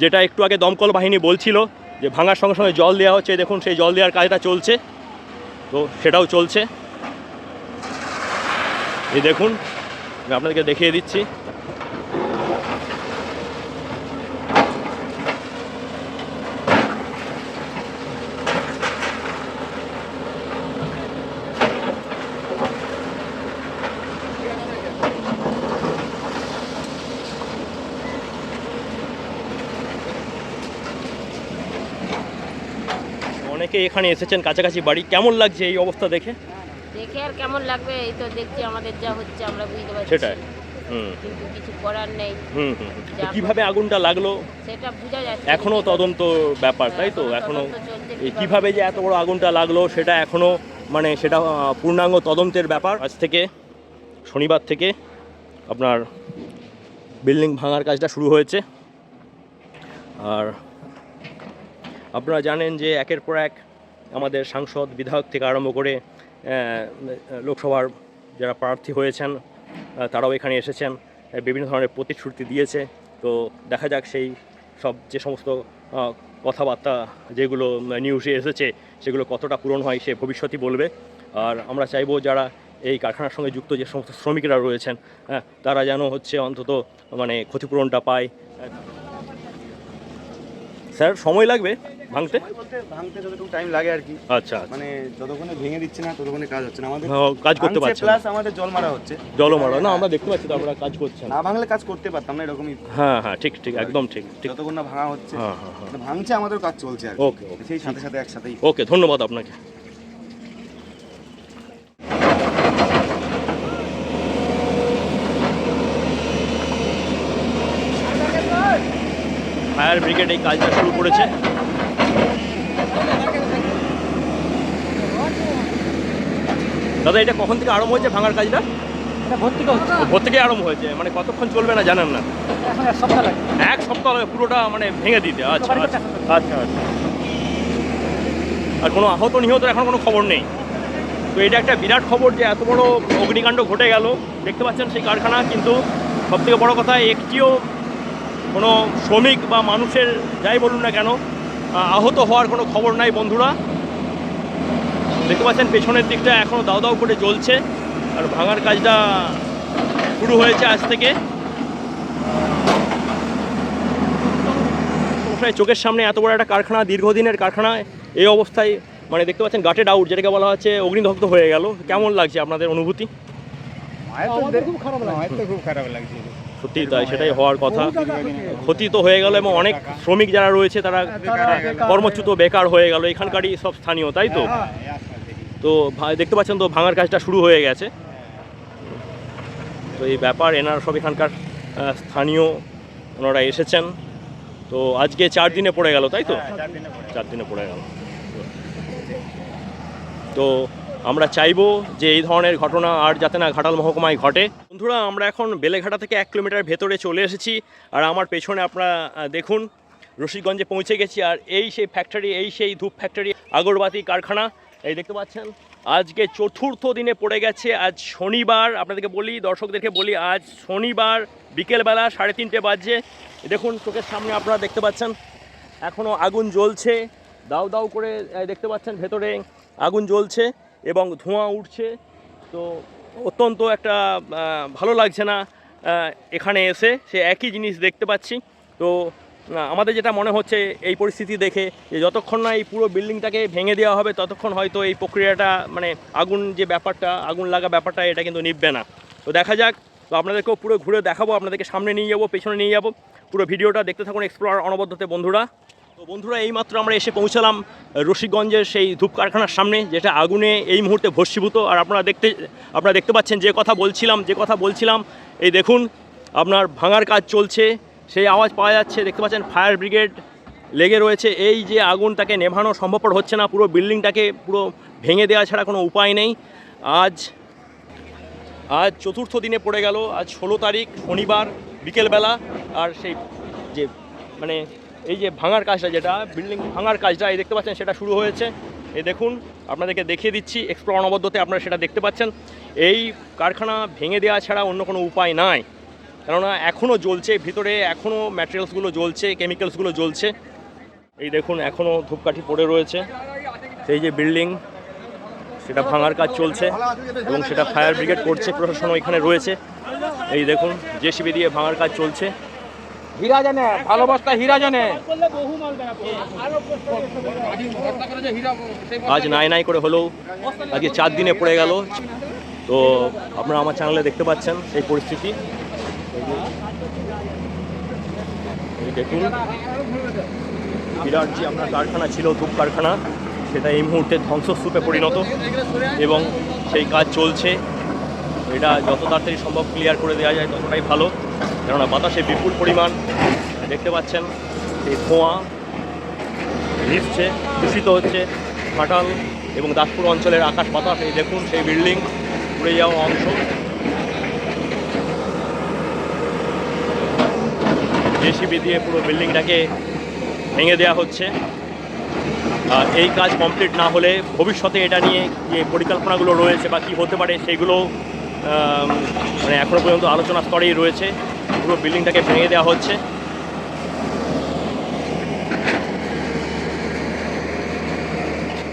যেটা একটু আগে দমকল বাহিনী বলছিল যে ভাঙার সঙ্গে সঙ্গে জল দেওয়া হচ্ছে। দেখুন, সেই জল দেওয়ার কাজটা চলছে। তো সেটাও চলছে। এই দেখুন, আমি আপনাদেরকে দেখিয়ে দিচ্ছি। অনেকে এখানে এসেছেন কাছাকাছি বাড়ি। কেমন লাগছে এই অবস্থা দেখে? দেখে আর কেমন লাগবে? এই তো দেখছি আমাদের যা হচ্ছে আমরা বুঝতে পারছি। সেটাই। হুম। কিন্তু কিছু করার নেই। হুম হুম। কীভাবে আগুনটা লাগল? সেটা বোঝা যাচ্ছে এখনও তদন্ত ব্যাপার তাই তো? এখনও কীভাবে? যে এত বড় আগুনটা লাগল সেটা এখনও মানে সেটা পূর্ণাঙ্গ তদন্তের ব্যাপার। আজ থেকে শনিবার থেকে আপনার বিল্ডিং ভাঙার কাজটা শুরু হয়েছে। আর আপনারা জানেন যে একের পর এক আমাদের সাংসদ, বিধায়ক থেকে আরম্ভ করে লোকসভার যারা প্রার্থী হয়েছেন তারাও এখানে এসেছেন বিভিন্ন ধরনের প্রতিশ্রুতি দিয়েছে। তো দেখা যাক সেই সব যে সমস্ত কথাবার্তা যেগুলো নিউজে এসেছে, সেগুলো কতটা পূরণ হয় সে ভবিষ্যতই বলবে। আর আমরা চাইব যারা এই কারখানার সঙ্গে যুক্ত যে সমস্ত শ্রমিকরা রয়েছেন হ্যাঁ তারা যেন হচ্ছে অন্তত মানে ক্ষতিপূরণটা পায়। স্যার, সময় লাগবে? ভাঙতে? ভাঙতে যতটুকু টাইম লাগে আর কি। আচ্ছা আচ্ছা। মানে যতক্ষণে ভেঙে দিচ্ছে না ততক্ষণে কাজ হচ্ছে না। আমাদের কাজ করতে পারছে প্লাস আমাদের জল মারা হচ্ছে। জলও মারা না আমরা দেখতে পাচ্ছি তো আমরা কাজ করছেন না। ভাঙলে কাজ করতে পারতাম না এরকমই। হ্যাঁ হ্যাঁ ঠিক ঠিক একদম ঠিক ঠিক। যতক্ষণ না ভাঙা হচ্ছে হ্যাঁ হ্যাঁ হ্যাঁ। মানে ভাঙছে আমাদের কাজ চলছে আর ওকে ওকে সেই সাথে সাথে একসাথেই। ওকে ধন্যবাদ আপনাকে। ফায়ার ব্রিগেড এই কাজটা শুরু করেছে। দাদা এটা কখন থেকে আরম্ভ হয়েছে ভাঙার কাজটা? ভোর থেকে আরম্ভ হয়েছে মানে কতক্ষণ চলবে না জানেন না? এক সপ্তাহ লাগে। এক সপ্তাহ লাগে পুরোটা মানে ভেঙে দিতে। আচ্ছা আচ্ছা আচ্ছা আচ্ছা। আর কোনো আহত নিহত এখন কোনো খবর নেই। তো এটা একটা বিরাট খবর যে এত বড় অগ্নিকাণ্ড ঘটে গেল। দেখতে পাচ্ছেন সেই কারখানা কিন্তু সবথেকে বড় কথা একটিও কোনো শ্রমিক বা মানুষের যাই বলুন না কেন আহত হওয়ার কোনো খবর নাই বন্ধুরা। দেখতে পাচ্ছেন পেছনের দিকটা এখনও দাও দাও করে জ্বলছে। আর ভাঙার কাজটা শুরু হয়েছে আজ থেকে। সমস্যায় চোখের সামনে এত বড় একটা কারখানা দীর্ঘদিনের কারখানা এই অবস্থায় মানে দেখতে পাচ্ছেন গাটেড আউট যেটাকে বলা হচ্ছে অগ্নিদগ্ধ হয়ে গেল। কেমন লাগছে আপনাদের অনুভূতি? সত্যি তাই সেটাই হওয়ার কথা। ক্ষতি তো হয়ে গেল এবং অনেক শ্রমিক যারা রয়েছে তারা তারা কর্মচ্যুত বেকার হয়ে গেল। এখানকারই সব স্থানীয় তাই তো? হ্যাঁ, তো ভা- দেখতে পাচ্ছেন তো ভাঙার কাজটা শুরু হয়ে গেছে। তো এই ব্যাপার এনারা সব এখানকার স্থানীয় ওনারা এসেছেন। তো আজকে চার দিনে পড়ে গেল তাই তো? চার দিনে পড়ে গেল। তো আমরা চাইব যে এই ধরনের ঘটনা আর যাতে না ঘাটাল মহকুমায় ঘটে। বন্ধুরা আমরা এখন বেলেঘাটা থেকে এক কিলোমিটার ভেতরে চলে এসেছি। আর আমার পেছনে আপনারা দেখুন রশিদগঞ্জে পৌঁছে গেছি। আর এই সেই ফ্যাক্টরি এই সেই ধূপ ফ্যাক্টরি আগরবাতি কারখানা এই দেখতে পাচ্ছেন? আজকে চতুর্থ দিনে পড়ে গেছে, আজ শনিবার। আপনাদেরকে বলি, দর্শকদেরকে বলি, আজ শনিবার বিকেলবেলা সাড়ে তিনটে বাজছে দেখুন, চোখের সামনে আপনারা দেখতে পাচ্ছেন এখনও আগুন জ্বলছে। দাউ দাউ করে দেখতে পাচ্ছেন, ভেতরে আগুন জ্বলছে এবং ধোঁয়া উঠছে। তো অত্যন্ত একটা ভালো লাগছে না এখানে এসে। সে একই জিনিস দেখতে পাচ্ছি। তো আমাদের যেটা মনে হচ্ছে এই পরিস্থিতি দেখে যে যতক্ষণ না এই পুরো বিল্ডিংটাকে ভেঙে দেওয়া হবে, ততক্ষণ হয়তো এই প্রক্রিয়াটা মানে আগুন যে ব্যাপারটা, আগুন লাগা ব্যাপারটা, এটা কিন্তু নিববে না। তো দেখা যাক, তো আপনাদেরকেও পুরো ঘুরে দেখাবো, আপনাদেরকে সামনে নিয়ে যাব, পেছনে নিয়ে যাব। পুরো ভিডিওটা দেখতে থাকুন এক্সপ্লোর অনবদ্ধতে বন্ধুরা। তো বন্ধুরা, এইমাত্র আমরা এসে পৌঁছালাম রশিকগঞ্জের সেই ধূপ কারখানার সামনে, যেটা আগুনে এই মুহূর্তে ভস্মীভূত। আর আপনারা দেখতে আপনারা দেখতে পাচ্ছেন যে কথা বলছিলাম, যে কথা বলছিলাম, এই দেখুন, আপনার ভাঙার কাজ চলছে। সেই আওয়াজ পাওয়া যাচ্ছে, দেখতে পাচ্ছেন, ফায়ার ব্রিগেড লেগে রয়েছে। এই যে আগুনটাকে নেভানো সম্ভবপর হচ্ছে না, পুরো বিল্ডিংটাকে পুরো ভেঙে দেওয়া ছাড়া কোনো উপায় নেই। আজ আজ চতুর্থ দিনে পড়ে গেল, আজ ষোলো তারিখ, শনিবার, বিকেলবেলা, আর সেই যে মানে এই যে ভাঙার কাজটা যেটা, বিল্ডিং ভাঙার কাজটা, এই দেখতে পাচ্ছেন, সেটা শুরু হয়েছে। এই দেখুন, আপনাদেরকে দেখিয়ে দিচ্ছি এক্সপ্লোর অনবদ্যতে আপনারা সেটা দেখতে পাচ্ছেন। এই কারখানা ভেঙে দেওয়া ছাড়া অন্য কোনো উপায় নাই। কেননা এখনও জ্বলছে ভিতরে এখনও ম্যাটেরিয়ালসগুলো জ্বলছে কেমিক্যালসগুলো জ্বলছে। এই দেখুন এখনও ধূপকাঠি পড়ে রয়েছে। সেই যে বিল্ডিং সেটা ভাঙার কাজ চলছে এবং সেটা ফায়ার ব্রিগেড করছে প্রশাসনও এখানে রয়েছে। এই দেখুন জেসিবি দিয়ে ভাঙার কাজ চলছে। হীরা জানে ভালোবাসা হীরা জানে আজ নাই নাই করে হলেও আজকে চার দিনে পড়ে গেল। তো আপনারা আমার চ্যানেলে দেখতে পাচ্ছেন সেই পরিস্থিতি এই যে- এই দেখুন। বিরাট যে আপনার কারখানা ছিল, ধূপ কারখানা। সেটা এই মুহূর্তে ধ্বংসস্তূপে পরিণত এবং সেই কাজ চলছে। এটা যত তাড়াতাড়ি সম্ভব ক্লিয়ার করে দেওয়া যায়, ততটাই ভালো। কেননা বাতাসে বিপুল পরিমাণ দেখতে পাচ্ছেন, এই ধোঁয়া ভিজছে, দূষিত হচ্ছে। ঘাটাল এবং দাসপুর অঞ্চলের আকাশ বাতাস, এই দেখুন সেই বিল্ডিং পুড়ে যাওয়া অংশ। জেসিবি দিয়ে পুরো বিল্ডিংটাকে ভেঙে দেওয়া হচ্ছে। আর এই কাজ কমপ্লিট না হলে ভবিষ্যতে এটা নিয়ে যে পরিকল্পনাগুলো রয়েছে বা কী হতে পারে সেগুলো মানে এখনও পর্যন্ত আলোচনা স্তরেই রয়েছে। পুরো বিল্ডিংটাকে ভেঙে দেওয়া হচ্ছে।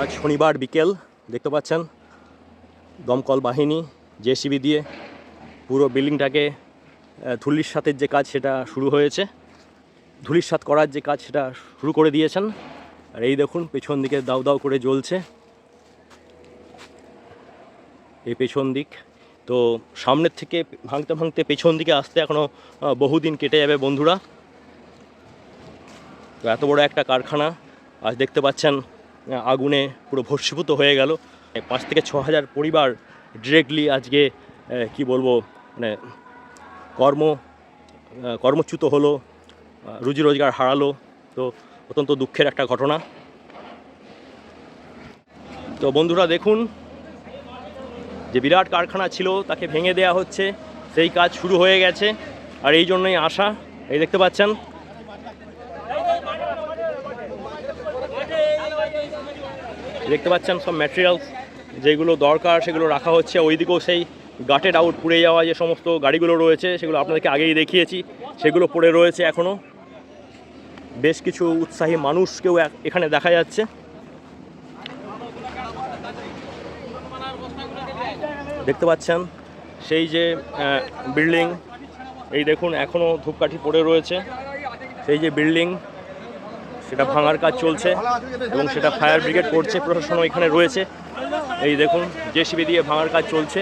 আজ শনিবার বিকেল, দেখতে পাচ্ছেন, দমকল বাহিনী জেসিবি দিয়ে পুরো বিল্ডিংটাকে ধুলির সাথের যে কাজ সেটা শুরু হয়েছে। ধুলির সাত করার যে কাজ সেটা শুরু করে দিয়েছেন। আর এই দেখুন, পেছন দিকে দাউ দাউ করে জ্বলছে। এই পেছন দিক। তো সামনের থেকে ভাঙতে ভাঙতে পেছন দিকে আসতে এখনও বহুদিন কেটে যাবে বন্ধুরা। তো এত বড় একটা কারখানা, আজ দেখতে পাচ্ছেন আগুনে পুরো ভস্মীভূত হয়ে গেল। পাঁচ থেকে ছ হাজার পরিবার ডিরেক্টলি আজকে কি বলব মানে কর্ম কর্মচ্যুত হলো রুজি রোজগার হারালো, তো অত্যন্ত দুঃখের একটা ঘটনা। তো বন্ধুরা দেখুন, যে বিরাট কারখানা ছিল, তাকে ভেঙে দেওয়া হচ্ছে, সেই কাজ শুরু হয়ে গেছে, আর এই জন্যই আশা, এই দেখতে পাচ্ছেন। দেখতে পাচ্ছেন সব ম্যাটেরিয়ালস যেগুলো দরকার, সেগুলো রাখা হচ্ছে, ওইদিকেও সেই গাটেড আউট পুড়ে যাওয়া যে সমস্ত গাড়িগুলো রয়েছে, সেগুলো আপনাদেরকে আগেই দেখিয়েছি। সেগুলো পড়ে রয়েছে এখনও বেশ কিছু উৎসাহী মানুষকেও এখানে দেখা যাচ্ছে। দেখতে পাচ্ছেন, সেই যে বিল্ডিং এই দেখুন এখনও ধূপকাঠি পড়ে রয়েছে। সেই যে বিল্ডিং সেটা ভাঙার কাজ চলছে এবং সেটা ফায়ার ব্রিগেড করছে, প্রশাসনও এখানে রয়েছে। এই দেখুন, জেসিবি দিয়ে ভাঙার কাজ চলছে।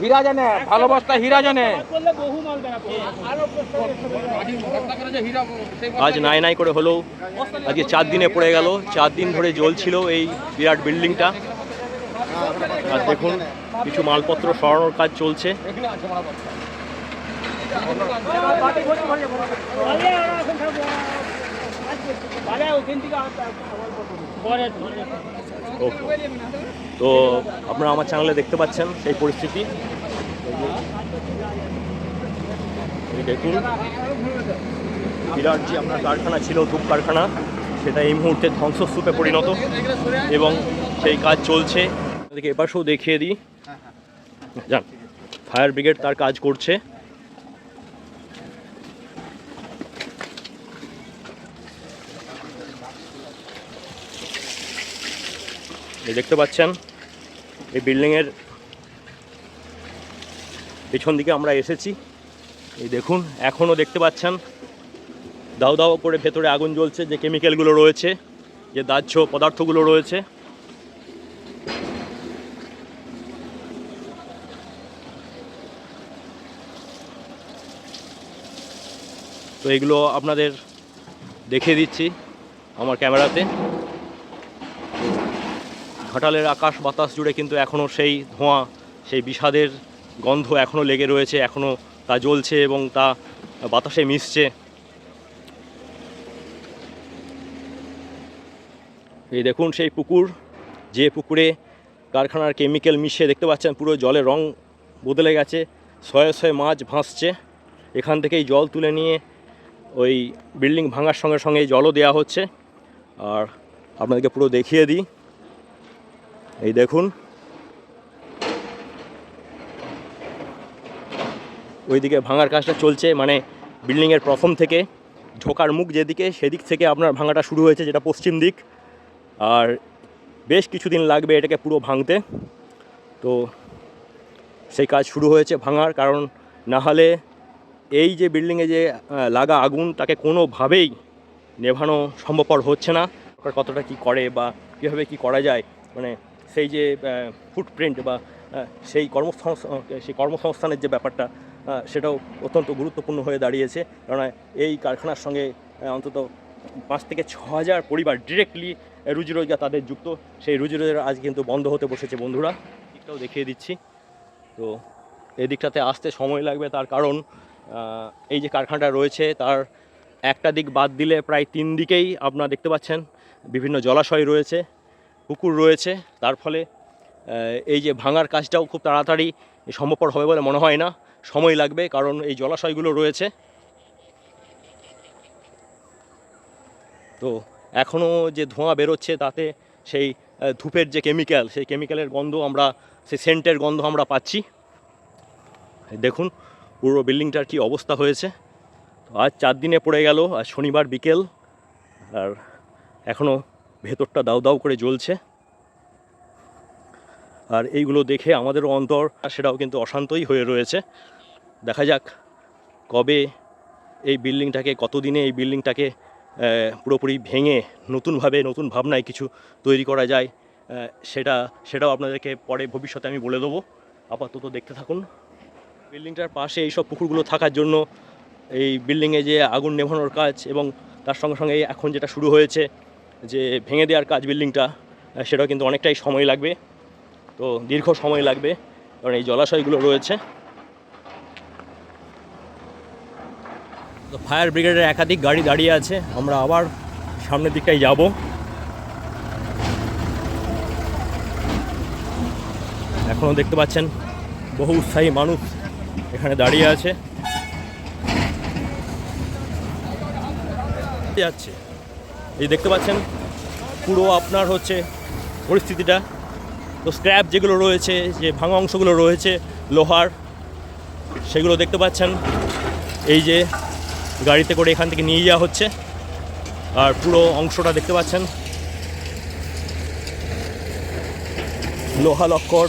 হীরা জানে ভালোবাসা হীরা জানে আজ নাই নাই করে হলেও আজকে চার দিনে পড়ে গেল। চার দিন ধরে জ্বলছিল এই বিরাট বিল্ডিংটা। আর দেখুন কিছু মালপত্র সরানোর কাজ চলছে। তো আপনারা আমার চ্যানেলে দেখতে পাচ্ছেন সেই পরিস্থিতি। দেখুন, বিরাট যে আপনার কারখানা ছিল, ধূপ কারখানা, সেটা এই মুহূর্তে ধ্বংসস্তূপে পরিণত এবং সেই কাজ চলছে। এদিকে এপাশেও দেখিয়ে দিই। যান ফায়ার ব্রিগেড তার কাজ করছে। এই দেখতে পাচ্ছেন, এই বিল্ডিংয়ের পেছন দিকে আমরা এসেছি। এই দেখুন, এখনও দেখতে পাচ্ছেন, দাও দাও করে ভেতরে আগুন জ্বলছে, যে কেমিক্যালগুলো রয়েছে, যে দাহ্য পদার্থগুলো রয়েছে। তো এগুলো আপনাদের দেখিয়ে দিচ্ছি আমার ক্যামেরাতে। ঘাটালের আকাশ বাতাস জুড়ে কিন্তু এখনও সেই ধোঁয়া, সেই বিষাদের গন্ধ এখনও লেগে রয়েছে এখনও তা জ্বলছে এবং তা বাতাসে মিশছে। এই দেখুন সেই পুকুর, যে পুকুরে কারখানার কেমিক্যাল মিশিয়ে দেখতে পাচ্ছেন, পুরো জলের রং বদলে গেছে, শয়ে শয়ে মাছ ভাসছে। এখান থেকেই জল তুলে নিয়ে ওই বিল্ডিং ভাঙার সঙ্গে সঙ্গে জলও দেওয়া হচ্ছে। আর আপনাদেরকে পুরো দেখিয়ে দিই। এই দেখুন। ওইদিকে ভাঙার কাজটা চলছে মানে বিল্ডিংয়ের প্রথম থেকে। ঢোকার মুখ যেদিকে, সেদিক থেকে আপনার ভাঙাটা শুরু হয়েছে, যেটা পশ্চিম দিক। আর বেশ কিছুদিন লাগবে এটাকে পুরো ভাঙতে। তো সেই কাজ শুরু হয়েছে ভাঙার, কারণ না হলে এই যে বিল্ডিংয়ে যে লাগা আগুন, তাকে কোনোভাবেই নেভানো সম্ভবপর হচ্ছে না। কতটা কি করে বা কীভাবে কি করা যায় মানে সেই যে ফুটপ্রিন্ট বা সেই কর্মসংস্থান সেই কর্মসংস্থানের যে ব্যাপারটা সেটাও অত্যন্ত গুরুত্বপূর্ণ হয়ে দাঁড়িয়েছে। কারণ এই কারখানার সঙ্গে অন্তত পাঁচ থেকে ছ হাজার পরিবার ডিরেক্টলি রুজি রোজগার তাদের যুক্ত। সেই রুজি রোজগার আজ কিন্তু বন্ধ হতে বসেছে বন্ধুরা। দিকটাও দেখিয়ে দিচ্ছি। তো এই দিকটাতে আসতে সময় লাগবে তার কারণ এই যে কারখানাটা রয়েছে, তার একটা দিক বাদ দিলে প্রায় তিন দিকেই আপনারা দেখতে পাচ্ছেন, বিভিন্ন জলাশয় রয়েছে। পুকুর রয়েছে, তার ফলে এই যে ভাঙার কাজটাও খুব তাড়াতাড়ি সম্ভবপর হবে বলে মনে হয় না। সময় লাগবে, কারণ এই জলাশয়গুলো রয়েছে। তো এখনও যে ধোঁয়া বেরোচ্ছে তাতে সেই ধূপের যে কেমিক্যাল সেই কেমিক্যালের গন্ধ আমরা, সেই সেন্টের গন্ধ আমরা পাচ্ছি। দেখুন, পুরো বিল্ডিংটার কি অবস্থা হয়েছে। আজ চার দিনে পড়ে গেল আর শনিবার বিকেল, আর এখনও ভেতরটা দাউ দাউ করে জ্বলছে। আর এইগুলো দেখে আমাদেরও অন্তর সেটাও কিন্তু অশান্তই হয়ে রয়েছে। দেখা যাক কবে এই বিল্ডিংটাকে, কতদিনে এই বিল্ডিংটাকে পুরোপুরি ভেঙে নতুনভাবে, নতুন ভাবনায় কিছু তৈরি করা যায় সেটা, সেটাও আপনাদেরকে পরে ভবিষ্যতে আমি বলে দেবো। আপাতত দেখতে থাকুন। বিল্ডিংটার পাশে এইসব পুকুরগুলো থাকার জন্য এই বিল্ডিংয়ে যে আগুন নেভানোর কাজ এবং তার সঙ্গে সঙ্গে এখন যেটা শুরু হয়েছে যে ভেঙে দেওয়ার কাজ বিল্ডিংটা সেটাও কিন্তু অনেকটাই সময় লাগবে। তো দীর্ঘ সময় লাগবে, কারণ এই জলাশয়গুলো রয়েছে। তো ফায়ার ব্রিগেডের একাধিক গাড়ি দাঁড়িয়ে আছে, আমরা আবার সামনের দিকটাই যাব। এখনও দেখতে পাচ্ছেন, বহু উৎসাহী মানুষ এখানে দাঁড়িয়ে আছে। যাচ্ছে। এই দেখতে পাচ্ছেন, পুরো আপনার হচ্ছে পরিস্থিতিটা। তো স্ক্র্যাপ যেগুলো রয়েছে, যে ভাঙা অংশগুলো রয়েছে, লোহার, সেগুলো দেখতে পাচ্ছেন। এই যে গাড়িতে করে এখান থেকে নিয়ে যাওয়া হচ্ছে। আর পুরো অংশটা দেখতে পাচ্ছেন। লোহা লক্কর,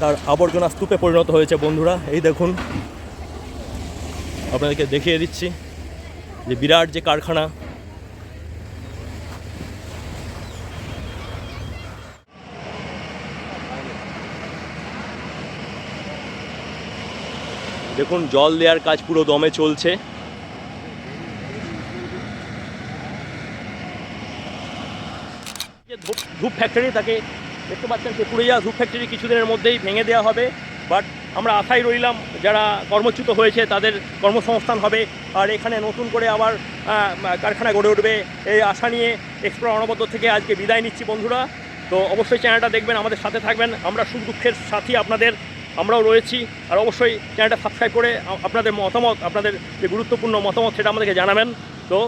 তার আবর্জনা স্তূপে পরিণত হয়েছে বন্ধুরা। এই দেখুন, আপনাদেরকে দেখিয়ে দিচ্ছি যে বিরাট যে কারখানা দেখুন, জল দেওয়ার কাজ পুরো দমে চলছে। যে ধূপ ধূপ ফ্যাক্টরি তাকে দেখতে পাচ্ছেন সে পুড়ে যাওয়া ধূপ ফ্যাক্টরি কিছুদিনের মধ্যেই ভেঙে দেওয়া হবে। বাট আমরা আশায় রইলাম, যারা কর্মচ্যুত হয়েছে, তাদের কর্মসংস্থান হবে। আর এখানে নতুন করে আবার কারখানা গড়ে উঠবে। এই আশা নিয়ে এক্সপ্লোর অনবদ্য থেকে আজকে বিদায় নিচ্ছি বন্ধুরা। তো অবশ্যই চ্যানেলটা দেখবেন, আমাদের সাথে থাকবেন। আমরা সুখ দুঃখের সাথী আপনাদের। আমরাও রয়েছি। আর অবশ্যই চ্যানেলটা সাবস্ক্রাইব করে আপনাদের মতামত, আপনাদের যে গুরুত্বপূর্ণ মতামত সেটা আমাদেরকে জানাবেন। তো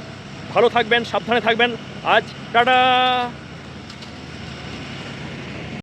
ভালো থাকবেন, সাবধানে থাকবেন। আজ টাটা!